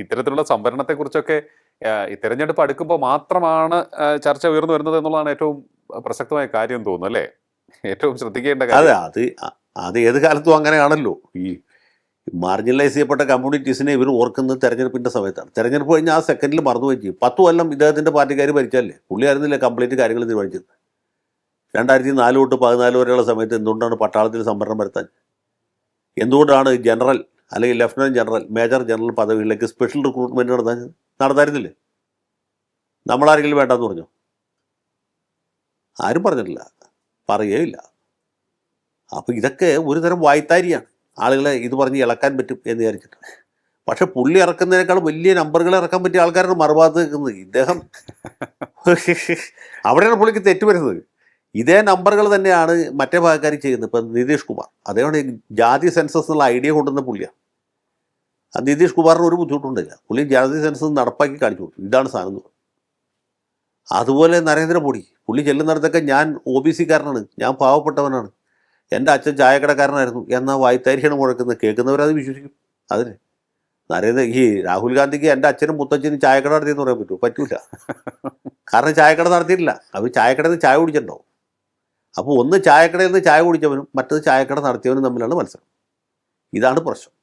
ഇത്തരത്തിലുള്ള സംവരണത്തെക്കുറിച്ചൊക്കെ കുറിച്ചൊക്കെ തിരഞ്ഞെടുപ്പ് അടുക്കുമ്പോൾ മാത്രമാണ് ചർച്ച ഉയർന്നു വരുന്നത് എന്നുള്ളതാണ് ഏറ്റവും പ്രസക്തമായ കാര്യം തോന്നുന്നു അല്ലേ? ഏറ്റവും ശ്രദ്ധിക്കേണ്ട അതെ അത് അത് ഏത് കാലത്തും അങ്ങനെയാണല്ലോ. ഈ മാർജിനലൈസ് ചെയ്യപ്പെട്ട കമ്മ്യൂണിറ്റീസിനെ ഇവർ ഓർക്കുന്നത് തെരഞ്ഞെടുപ്പിന്റെ സമയത്താണ്. തെരഞ്ഞെടുപ്പ് കഴിഞ്ഞാൽ ആ സെക്കൻഡിൽ മറന്നുപോയി ചെയ്യും. പത്ത് കൊല്ലം ഇദ്ദേഹത്തിന്റെ പാർട്ടിക്കാർ ഭരിച്ചല്ലേ പുള്ളിയായിരുന്നില്ല കംപ്ലീറ്റ് കാര്യങ്ങൾ തീരുമാനിച്ചത്? രണ്ടായിരത്തി നാല് തൊട്ട് പതിനാല് വരെയുള്ള സമയത്ത് എന്തുകൊണ്ടാണ് പട്ടാളത്തിൽ സംവരണം വരുത്താൻ? എന്തുകൊണ്ടാണ് ജനറൽ അല്ലെങ്കിൽ ലഫ്റ്റനന്റ് ജനറൽ മേജർ ജനറൽ പദവികളിലേക്ക് സ്പെഷ്യൽ റിക്രൂട്ട്മെന്റ് നടത്താൻ നടത്തായിരുന്നില്ലേ? നമ്മളാരെങ്കിലും വേണ്ടെന്ന് പറഞ്ഞു? ആരും പറഞ്ഞിട്ടില്ല. പറയുകയില്ല. അപ്പോൾ ഇതൊക്കെ ഒരു തരം വായ്ത്താരിയാണ്. ആളുകളെ ഇത് പറഞ്ഞ് ഇളക്കാൻ പറ്റും എന്ന് വിചാരിച്ചിട്ട്. പക്ഷെ പുള്ളി ഇറക്കുന്നതിനേക്കാൾ വലിയ നമ്പറുകൾ ഇറക്കാൻ പറ്റിയ ആൾക്കാരാണ് മറുഭാഗത്ത് നിൽക്കുന്നത്. ഇദ്ദേഹം അവിടെയാണ് പുള്ളിക്ക് തെറ്റ് വരുന്നത്. ഇതേ നമ്പറുകൾ തന്നെയാണ് മറ്റേ ഭാഗക്കാർ ചെയ്യുന്നത്. ഇപ്പം നിതീഷ് കുമാർ. അദ്ദേഹമാണ് ജാതി സെൻസസ് എന്നുള്ള ഐഡിയ കൊണ്ടുവന്ന പുള്ളിയാണ് ആ നിതീഷ് കുമാറിന് ഒരു ബുദ്ധിമുട്ടുണ്ടില്ല പുള്ളി ജാതി സെൻസ് നടപ്പാക്കി കാണിച്ചു കൊടുത്തു. ഇതാണ് സാധനം. അതുപോലെ നരേന്ദ്രമോദി. പുള്ളി ചെല്ലുന്നിടത്തൊക്കെ ഞാൻ ഒ ബി സിക്കാരനാണ്. ഞാൻ പാവപ്പെട്ടവനാണ്. എന്റെ അച്ഛൻ ചായക്കടക്കാരനായിരുന്നു. എന്ന വായ്ത്താരിയാണ് മുഴക്കുന്നത്? കേൾക്കുന്നവരത് വിശ്വസിക്കും. അതിന്. നരേന്ദ്ര ഈ രാഹുൽ ഗാന്ധിക്ക് എന്റെ അച്ഛനും മുത്തച്ഛനും ചായക്കട നടത്തിയെന്ന് പറയാൻ പറ്റുമോ? പറ്റൂല. കാരണം ചായക്കട നടത്തിയിട്ടില്ല. അവർ ചായക്കടയിൽ നിന്ന് ചായ കുടിച്ചിട്ടുണ്ടാവും അപ്പോൾ ഒന്ന് ചായക്കടയിൽ നിന്ന് ചായ കുടിച്ചവനും മറ്റത് ചായക്കട നടത്തിയവനും തമ്മിലാണ് മത്സരം. ഇതാണ് പ്രശ്നം.